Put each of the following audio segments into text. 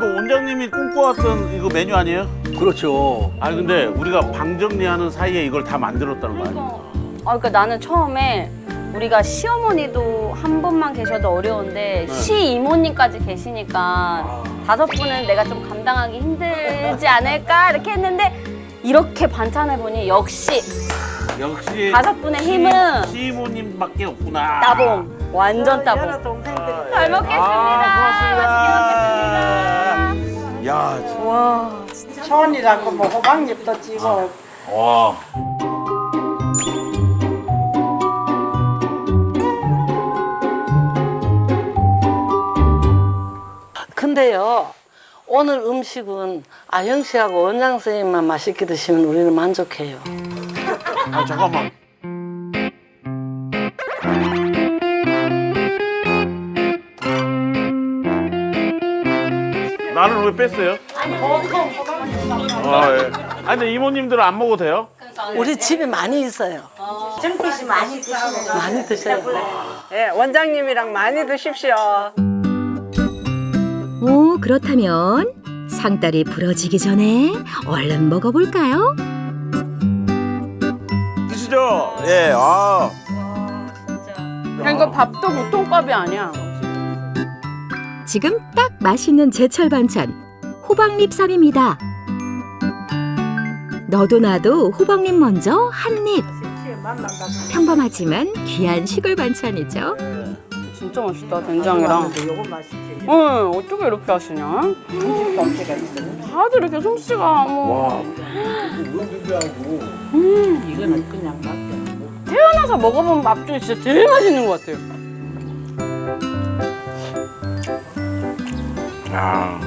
이거 원장님이 꿈꿔왔던 이거 메뉴 아니에요? 그렇죠. 아니 근데 우리가 방 정리하는 사이에 이걸 다 만들었다는 거 아니에요? 아, 그러니까 나는 처음에 우리가 시어머니도 한 분만 계셔도 어려운데 네. 시 이모님까지 계시니까 다섯 분은 내가 좀 감당하기 힘들지 않을까 이렇게 했는데 이렇게 반찬을 보니 역시 역시 다섯 분의 힘은 시모님밖에 없구나. 따봉 완전 따봉 여러 동생들이 잘 먹겠습니다 아, 맛있게 먹겠습니다 야, 진짜. 와 천이라고 뭐 호박잎도 찌고 와. 근데요, 오늘 음식은 아영 씨하고 원장 선생님만 맛있게 드시면 우리는 만족해요. 아 잠깐만. 나는 왜 뺐어요? 아, 예. 아니 근데 이모님들은 안 먹어도 돼요? 우리 집에 많이 있어요. 정빛이 많이 드시고 많이 드셔요. 예, 원장님이랑 많이 드십시오. 오, 그렇다면 상다리 부러지기 전에 얼른 먹어볼까요? 드시죠. 예. 아. 야, 이거 밥도 보통 밥이 아니야 지금 딱 맛있는 제철 반찬 호박잎쌈입니다. 너도 나도 호박잎 먼저 한 입. 평범하지만 귀한 시골 반찬이죠. 진짜 맛있다 된장이랑 맛있지. 응 어떻게 이렇게 하시냐 있어요. 다들 이렇게 솜씨가 뭐 이거는 그냥 맛 태어나서 먹어본 밥 중에 진짜 제일 맛있는 것 같아요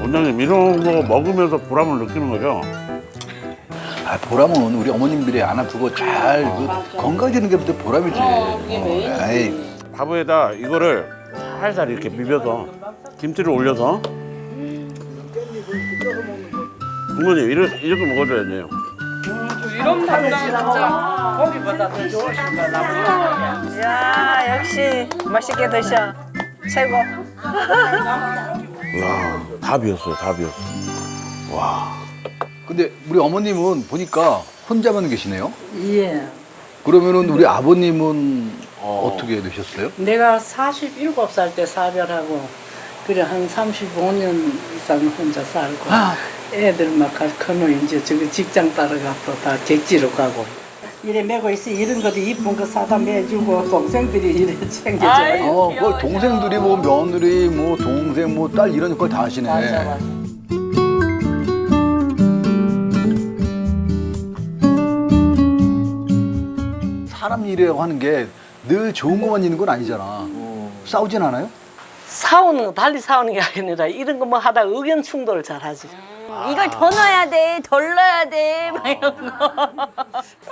원장님 이런 거 먹으면서 보람을 느끼는 거죠? 아, 보람은 우리 어머님들이 안 아프고 잘 그, 건강해지는 게부터 보람이지. 어, 에이, 밥에다 이거를 살살 이렇게 비벼서 김치를 올려서 부모님 이렇게, 이렇게 먹어줘야 돼요. 고기보다 더 좋으신 거 나보다. 야, 역시 맛있게 드셔. 최고. 와, 다 비었어요, 다 비었어. 와, 근데 우리 어머님은 보니까 혼자만 계시네요. 예. 그러면은 우리 아버님은 어... 떻게 되셨어요? 내가 47살 때 사별하고 그래 한 35년 이상 혼자 살고 애들 막 크면 이제 저기 직장 따라가고 다 객지로 가고 이래 메고 있어 이런 것도 이쁜 거 사다 매주고 동생들이 이래 챙겨줘 어, 그 동생들이 뭐 며느리, 뭐 동생, 뭐 딸 이런 걸 다 하시네. 맞아 맞아 사람 일이라고 하는 게 늘 좋은 것만 있는 건 아니잖아. 싸우진 않아요? 싸우는 거 달리 싸우는 게 아니라 이런 거 뭐 하다 의견 충돌을 잘 하지. 이걸 더 넣어야 돼 덜 넣어야 돼 막 이런 거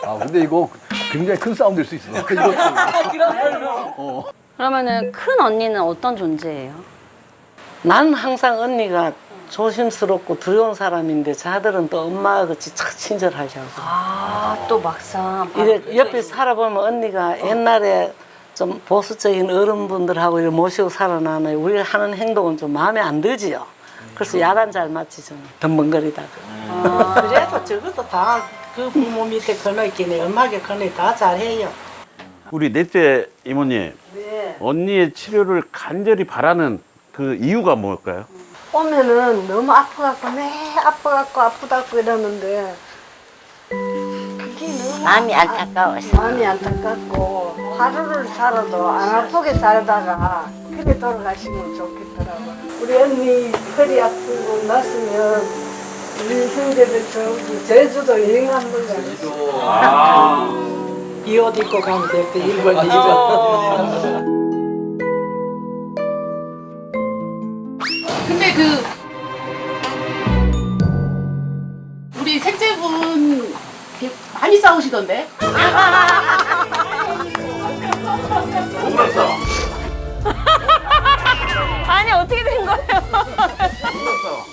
아, 근데 이거 굉장히 큰 싸움 될 수 있어. 어. 그러면은 큰 언니는 어떤 존재예요? 나는 항상 언니가 조심스럽고 두려운 사람인데 자들은 또 엄마가 같이 착 친절하게 하고. 아 또 막상 이래 옆에 살아보면 언니가 옛날에 좀 보수적인 어른분들하고 이렇게 모시고 살아나는 우리가 하는 행동은 좀 마음에 안 들지요. 그래서 야단 잘 맞히잖아. 덤벙거리다가. 그래도 저것도 다 그 부모 밑에 커놓기네 엄마게 커놓기 다 잘해요 우리 넷째 이모님, 언니의 치료를 간절히 바라는 그 이유가 뭘까요? 오면은 너무 아파갖고 매 아파갖고 아프다고 이러는데 그게 너무 마음이 안타까워서 마음이 안타깝고 하루를 살아도 안 아프게 살다가 그래 돌아가시면 좋겠더라고 우리 언니 허리 아프고 났으면 우리 형제들 저기 제주도 여행 한번 가겠어 이옷 입고 가면 될 때 일본 이거 근데 그 우리 셋째분 이렇게 많이 싸우시던데? 아니 어떻게 된 거예요?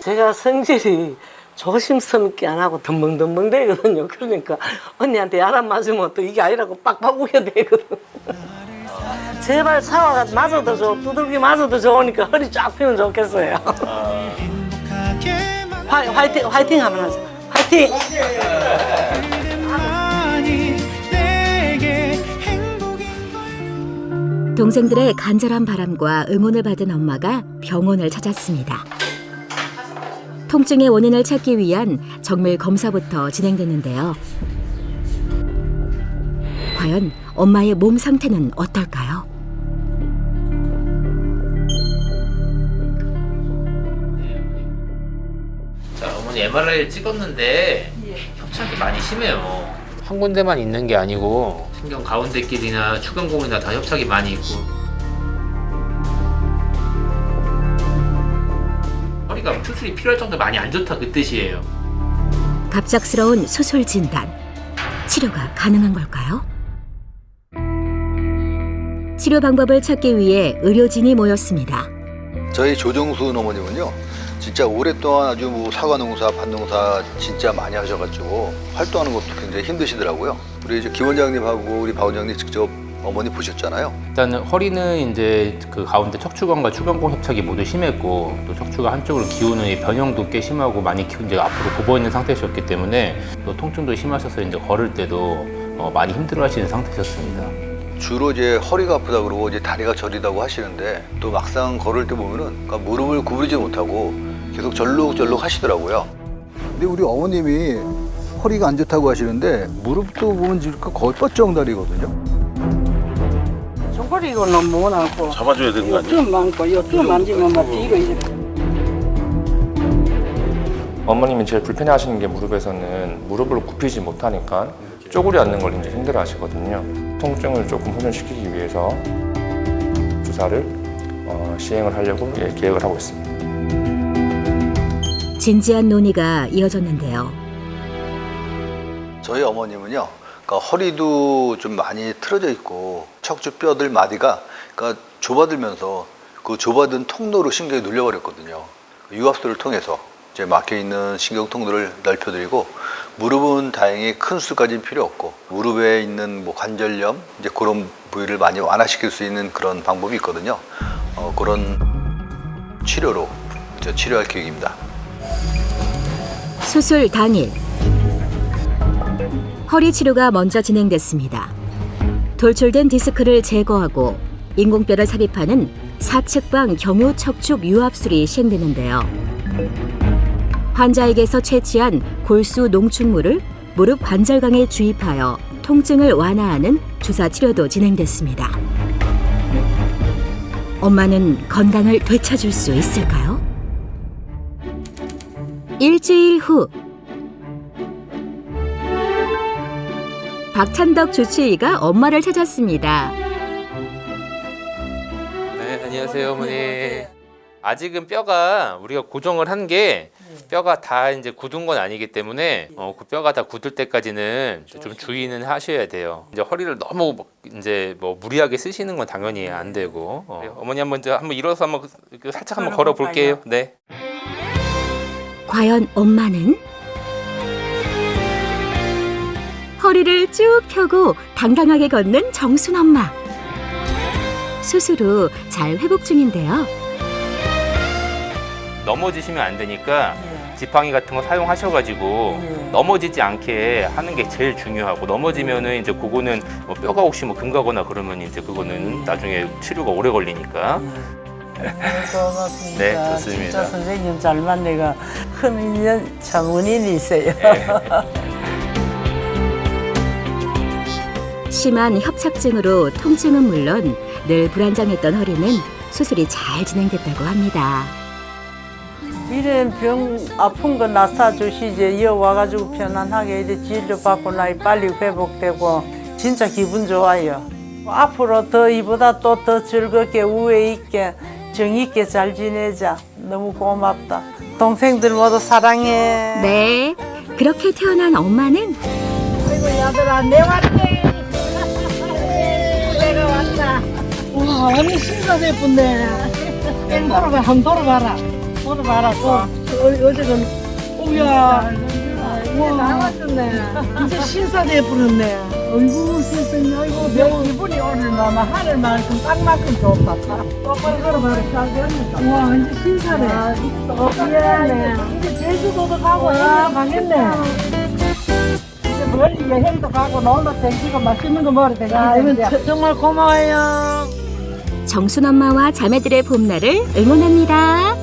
제가 성질이 조심스럽게 안 하고 덤벙덤벙 되거든요. 그러니까 언니한테 야단 맞으면 또 이게 아니라고 빡빡 우겨 되거든. 제발 사과가 맞아도 좋, 두들기 맞아도 좋으니까 허리 쫙 펴면 좋겠어요. 화, 화이팅 화이팅 하면 하자. 화이팅. 동생들의 간절한 바람과 응원을 받은 엄마가 병원을 찾았습니다. 통증의 원인을 찾기 위한 정밀 검사부터 진행됐는데요. 과연 엄마의 몸 상태는 어떨까요? 자, 어머니 MRI를 찍었는데 협착이 많이 심해요. 한 군데만 있는 게 아니고 신경 가운데끼리나 추경공이나 다 협착이 많이 있고 허리가 수술이 필요할 정도 많이 안 좋다 그 뜻이에요. 갑작스러운 수술 진단. 치료가 가능한 걸까요? 치료 방법을 찾기 위해 의료진이 모였습니다. 저희 조정순 어머님은요. 진짜 오랫동안 아주 뭐 사과 농사, 밭 농사 진짜 많이 하셔가지고 활동하는 것도 굉장히 힘드시더라고요. 우리 이제 김 원장님하고 우리 박 원장님 직접 어머니 보셨잖아요. 일단 허리는 이제 그 가운데 척추관과 추경공 협착이 모두 심했고 또 척추가 한쪽으로 기우는 이 변형도 꽤 심하고 많이 기운 이제 앞으로 굽어 있는 상태셨기 때문에 또 통증도 심하셔서 이제 걸을 때도 어, 많이 힘들어하시는 상태셨습니다. 주로 이제 허리가 아프다 그러고 이제 다리가 저리다고 하시는데 또 막상 걸을 때 보면은 그러니까 무릎을 구부리지 못하고 계속 절룩절룩 하시더라고요. 근데 우리 어머님이 허리가 안 좋다고 하시는데 무릎도 보면 지금 거의 뻗정다리거든요. 손가락이 너무 많고 잡아줘야 되는 거 아니에요? 좀 많고 요좀 만지면 막 뒤로 이렇게 어머님이 제일 불편해하시는 게 무릎에서는 무릎을 굽히지 못하니까 쪼그려 앉는 걸 이제 힘들어하시거든요. 통증을 조금 호전시키기 위해서 주사를 어, 시행을 하려고 예, 계획을 하고 있습니다. 진지한 논의가 이어졌는데요. 저희 어머님은요, 그러니까 허리도 좀 많이 틀어져 있고 척추 뼈들 마디가 그러니까 좁아들면서 그 좁아든 통로로 신경이 눌려버렸거든요. 유압수를 통해서 이제 막혀 있는 신경 통로를 넓혀드리고 무릎은 다행히 큰 수까지는 필요 없고 무릎에 있는 뭐 관절염 이제 그런 부위를 많이 완화시킬 수 있는 그런 방법이 있거든요. 어, 그런 치료로 이제 치료할 계획입니다. 수술 당일 허리 치료가 먼저 진행됐습니다. 돌출된 디스크를 제거하고 인공뼈를 삽입하는 사측방 경유 척축 유압술이 시행되는데요. 환자에게서 채취한 골수 농축물을 무릎 관절강에 주입하여 통증을 완화하는 주사 치료도 진행됐습니다. 엄마는 건강을 되찾을 수 있을까요? 일주일 후 박찬덕 주치의가 엄마를 찾았습니다. 네, 안녕하세요, 어머니. 아직은 뼈가 우리가 고정을 한 게 뼈가 다 이제 굳은 건 아니기 때문에 어, 그 뼈가 다 굳을 때까지는 좀 주의는 하셔야 돼요. 이제 허리를 너무 뭐 이제 뭐 무리하게 쓰시는 건 당연히 안 되고 어, 어머니 한번 이제 한번 일어서 한번 그- 그 살짝 한번 걸어 볼게요. 네. 과연 엄마는? 허리를 쭉 펴고 당당하게 걷는 정순 엄마. 수술 후잘 회복 중인데요. 넘어지시면 안 되니까 지팡이 같은 거 사용하셔가지고 넘어지지 않게 하는 게 제일 중요하고 넘어지면은 이제 그거는 뭐 뼈가 혹시 뭐 금가거나 그러면 이제 그거는 나중에 치료가 오래 걸리니까 고맙습니다. 네, 좋습니다. 진짜 선생님 잘 만나가 큰 인연 참 은인이 있어요. 심한 협착증으로 통증은 물론 늘 불안정했던 허리는 수술이 잘 진행됐다고 합니다. 이런 병 아픈 거 나사 주시지 이어 와가지고 편안하게 이제 진료 받고 나이 빨리 회복되고 진짜 기분 좋아요. 앞으로 더 이보다 또 더 즐겁게 우애 있게 정 있게 잘 지내자. 너무 고맙다. 동생들 모두 사랑해. 네, 그렇게 태어난 엄마는? 아이고 야들아 내 왔대. 내가 왔다. 와 언니 신사 예쁜데. 뺑 돌아봐 한번 돌아봐라. 돌아봐라 또. 어제는 오야 와. 나왔었네 이제 신사 예쁘네 어이구 세상에 아이고 내 기분이 오늘 너무 하늘만큼 땅만큼 좋다. 똑바로 걸어봐라. 잘 됐는가 와 완전 신선해 어 미안해. 이제 제주도도 가고 아 가겠네. 이제 멀리 여행도 가고 놀러 댕기고 맛있는 거 먹으러 댕기는데 정말 고마워요. 정순 엄마와 자매들의 봄날을 응원합니다.